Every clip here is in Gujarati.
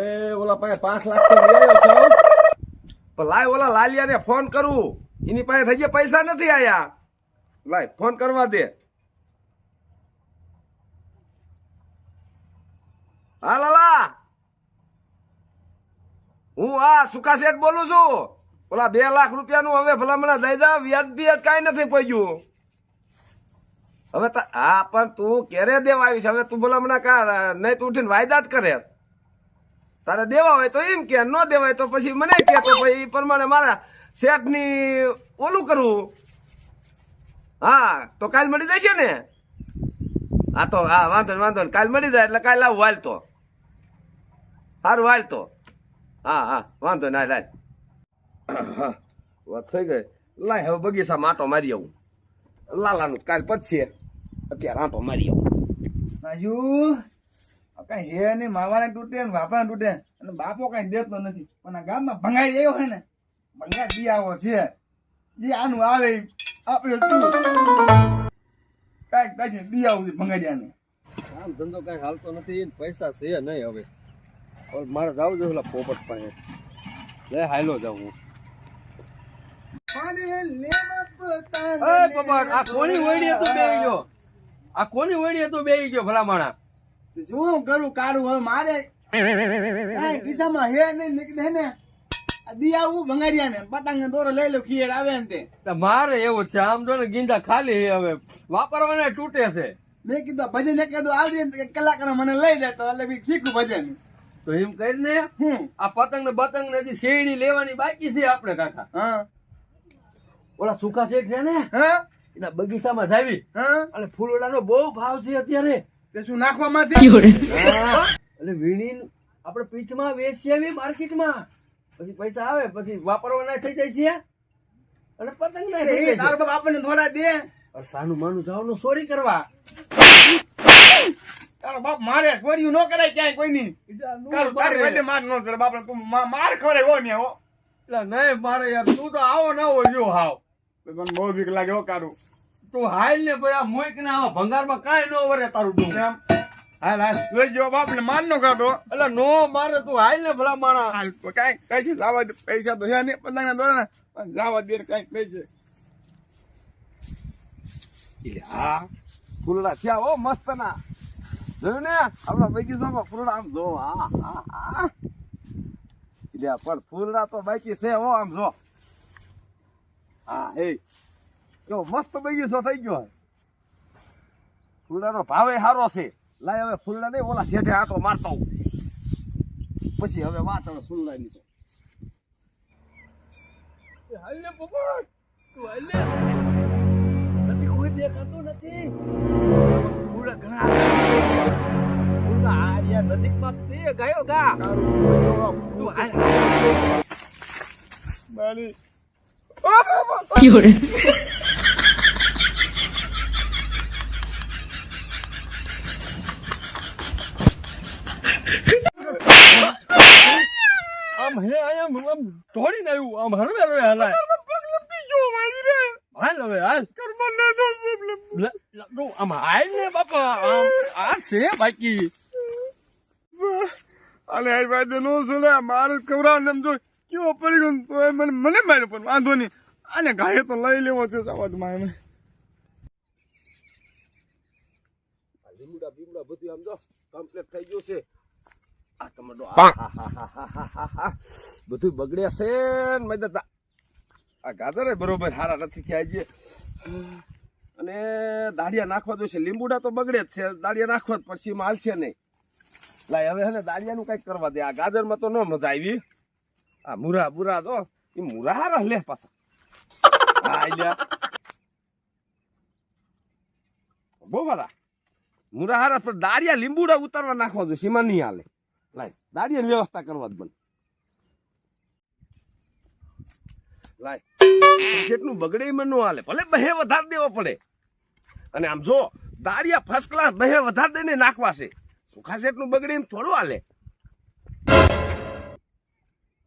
અરે ઓલા પાસે પાંચ લાખ તો લાય ઓલા લાલિયાને ફોન કરું. એની પાસે થઈ ગયા પૈસા નથી આયા. લાય ફોન કરવા દે. હા, લાલા. હું આ સુકા શેઠ બોલું છું. ઓલા બે લાખ રૂપિયાનું હવે ભલામણા દઈ દા વ્યાજ બિયાજ કાંઈ નથી પડ્યું. હવે હા, પણ તું ક્યારે દેવા આવીશ. હવે તું ભલામણા કા નહીં તું ઉઠીને વાયદા જ કરે. તારે દેવા હોય તો એમ કે, ન દેવાય તો પછી મને કે તો ભાઈ પ્રમાણે મારા શેઠની ઓલું કરવું હા, તો કાલ મળી જશે ને? હા, તો હા, વાંધો નહીં વાંધો નહીં કાલ મળી જાય એટલે કાલ આવું હાલ તો. સારું હાલ તો. હા હા, વાંધો ના લાલ હા, વાત થઈ ગઈ. લાય, હવે બગીચામાં આંટો મારી આવું. લાલાનું કાલ પછી, અત્યારે આંટો મારી આવું. રાજુ કઈ હે નહીં માવાને તૂટે ને બાપાને તૂટે અને બાપો કઈ દેતો નથી. પણ આ ગામમાં ભંગાઈ ગયો હોય ને ભંગાઈ આવો છે. જે આનું આવે આપણે કાંઈક કાંઈક છે છે ભંગાડિયાને આમ ધંધો કઈ હાલતો નથી પૈસા છે નહીં હવે. મારે જવું જોઈએ ઓલા પોપટ પાસે. લે હાલો જાઉં હું. પોપટ આ કોની વળી તું બેહી ગયો? આ કોની વળી તું બેહી ગયો ભલા માણા શું કરું કારું હવે મારે. દિશામાં હે નહીં નીકળે ને. આ દિયાવું ભંગાડિયાને પતંગ દોરો લઈ લો ખીર આવે ને તે. મારે એવું છે આમ જો ને ગીંડા ખાલી હવે. વાપરવાને તૂટે છે. મેં કીધું ભજન એક કીધું આવજે ને એક કલાક મને લઈ જાય તો એટલે બી શીખું ભજન તો એમ કરીને આ પતંગ ને બતંગ ને હજી શેરડી લેવાની બાકી છે આપણે કાકા. હા. ઓલા સુકા શેઠ છે ને હા? એના બગીચામાં જાવી હા? અને ફૂલોડાનો બહુ ભાવ છે અત્યારે. તે શું નાખવા માટે એટલે વીણી આપણે પીઠમાં વેચીએ માર્કેટમાં. પછી પૈસા આવે પછી વાપરવાના થઈ જાય છે. અને પતંગ ના થઈ જાય તારો બાપ આપણને ધોરા દે. સાનું માનું જવાનું ચોરી કરવા. તારો બાપ મારે સોરી ન કરાય ક્યાંય કોઈની. તારું તારી વાતે માર ન કરે બાપ તું માર ખરે હો ને હો. એટલે નહીં મારે યાર તું તો આવો ના હોય જો હાવ. મને બહુ બીક લાગે હો કારું. તું હાલ ને ભાઈ આ મોઈક ને આવા ભંગારમાં કાંઈ ન વરે તારું ડું એમ હાલ હાલ. લઈ જો બાપ ને માર નો કરતો એટલે નો મારે તું હાલ ને ભલા માણા. હાલ કાંઈ કઈ દે પૈસા તો છે નહીં પતંગના દોરા પણ લાવા દે કાંઈક લઈ છે. એટલે હા ફૂલડા થયા હો મસ્ત ના જોયું ને? આપણા બગીચામાં ફૂલડા આમ જો હા હા હા. એટલે પણ ફૂલડા તો બાકી છે હો આમ જો. હા એ. કેવો મસ્ત બગીચો થઈ ગયો ફૂલડાનો ભાવે સારો છે. લાય હવે ફૂલડા નહીં ઓલા શેઠે આટો મારતો. પછી હવે વાત હવે ફૂલડાની તો. હાલ ને પોપટ તું હાલ નથી કોઈ દેખાતું નથી. પૂરા ઘણા પૂરા આ યાર નજીકમાં તે ગયો ગા. તું હાલ. આમ હે આમ ઢોળીને આવ્યું આમ હરવે હરવે હલાય. હાલ હવે હાલ. કરવા લે, તું આમ હાલ ને બાપા આમ આ છે બાકી. અને આ ભાઈ નો સુને મારે કવરાવ ને એમ જો કેવો પડી ગયો ને તો મને મને માર્યો પણ વાંધો નહીં. અને ગાય તો લઈ લેવો છે સવાદમાં એમ લીમડા બીમડા બધું આમ જો કમ્પ્લીટ થઈ ગયું છે. આ ટમેટો બધું બગડે છે ને મેં તો આ ગાજર બરોબર હારા નથી થયા છે અને દાળિયા નાખવા જોઈશે લીંબુડા તો બગડે જ છે. દાળિયા નાખવા જ પછી માલ છે નહીં. લાય હવે હે દાળિયાનું કંઈક કરવા દે. આ ગાજરમાં તો ન મજા આવી. આ મુરા બુરા તો એ મુરા હારા લે પાછા. હા આઈ બહુ વાળા મુરા હારા પણ દાળિયા લીંબુડા ઉતારવા નાખવા જો સીમાં નહીં હાલે. લાય દાળિયાની વ્યવસ્થા કરવા જ બન લાય, જેટલું બગડે એમાં ન હાલે, ભલે બહે વધારે દેવો પડે. અને આમ જો દાળિયા ફર્સ્ટ ક્લાસ બહે વધારે દઈને નાખવા છે. સુખા શેઠનું બગડે એમ થોડું હાલે.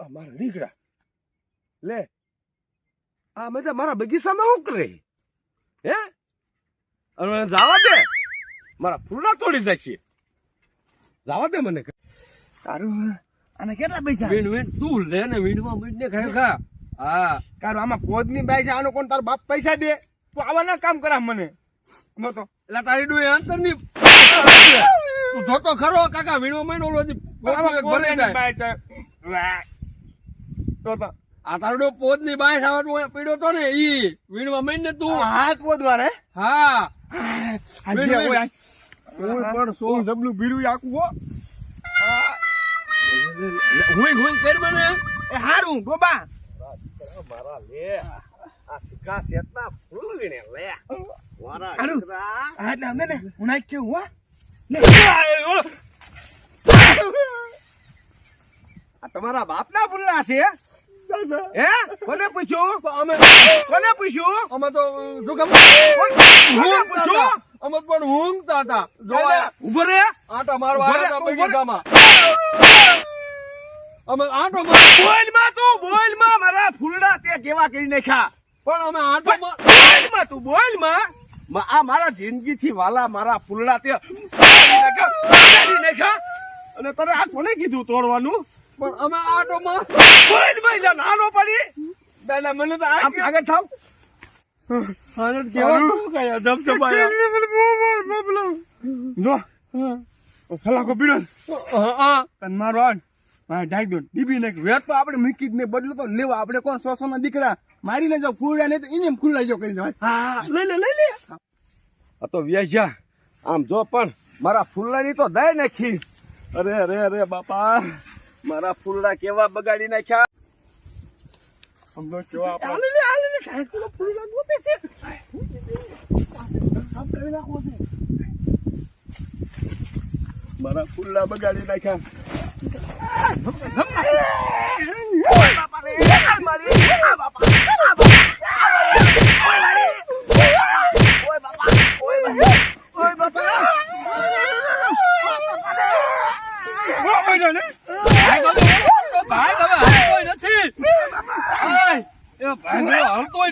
મારા નીકળ્યા. લે, આ મજા મારા બગીચામાં શું કરે? હે? અને જવા દે. મારા ફૂલડા તોડી જાય છે. જવા દે મને. તારું અને કેટલા પૈસા? વીણ વીણ તું લે ને વીણમાં વીણને ખાય ખા. હા. તારું આમાં પોદની બાઈ છે આનો કોણ તારો બાપ પૈસા દે? તું આવા ના કામ કરા મને. નો તો. એટલે તારી ડોઈ અંતરની તું જોતો ખરો કાકા વીણવા માંડો ઓલો તો આ તારો પોતની બાય ખાવાનું પીડ્યો તો ને ઈ વીણવા માંડ તું. હાથ પોદવા રે હા. પણ સો જબલું ભીડું આખું હો. હુંય હુંય કર મને એ હારું ગોબા. મારા લે આ સુકા શેતના ફૂલ વીણે લે મારા. દીકરા. આ એટલે અમે ને હું નાખ્યું હો. આ તમારા બાપના ફૂલના છે હે? કોને પૂછ્યું? અમે કોને પૂછ્યું? અમે તો શું કામ? ઊંઘતા પૂછ્યું. અમે પણ ઊંઘતા હતા. જોવા. ઊભો રે. આટા મારવા આવ્યા હતા. બગીચામાં અમે આટો માર બોલમાં તું બોલમાં મારા ફૂલડા તે કેવા કરી નાખ્યા? પણ અમે આટો બોલમાં તું બોલમાં માં આ મારા જિંદગી થી વાલા મારા ફૂલડા તે નાખ્યા, અને તને આ કોને કીધું તોડવાનું? પણ અમે આટો માં બોલમાં નાનો પડી. દાદા મને તો આગળ થાવ. આને કેવા શું કયા ધબધબાયા જો. ફલાકો બીડો હા, હા. તન મારો દો ડીબી નાખ વેર તો આપણે મૂકી જ નહીં બદલો તો લેવા. આપણે કોણ સો સો ના દીકરા મારીને જો ફૂલ્યા નહીં તો એને એમ ખુલ્લા જો કરી જવાય હા લઈ લે લઈ લે. આ તો વ્યાજ્યા. આમ જો પણ મારા ફૂલડાની તો દઈ નાખી. અરે અરે અરે બાપા. મારા ફૂલડા કેવા બગાડી નાખ્યા. સમજો કેવો મારા ફૂલડા બગાડી નાખ્યા. ભાઈ તમે ભાઈ તમે હાલતોય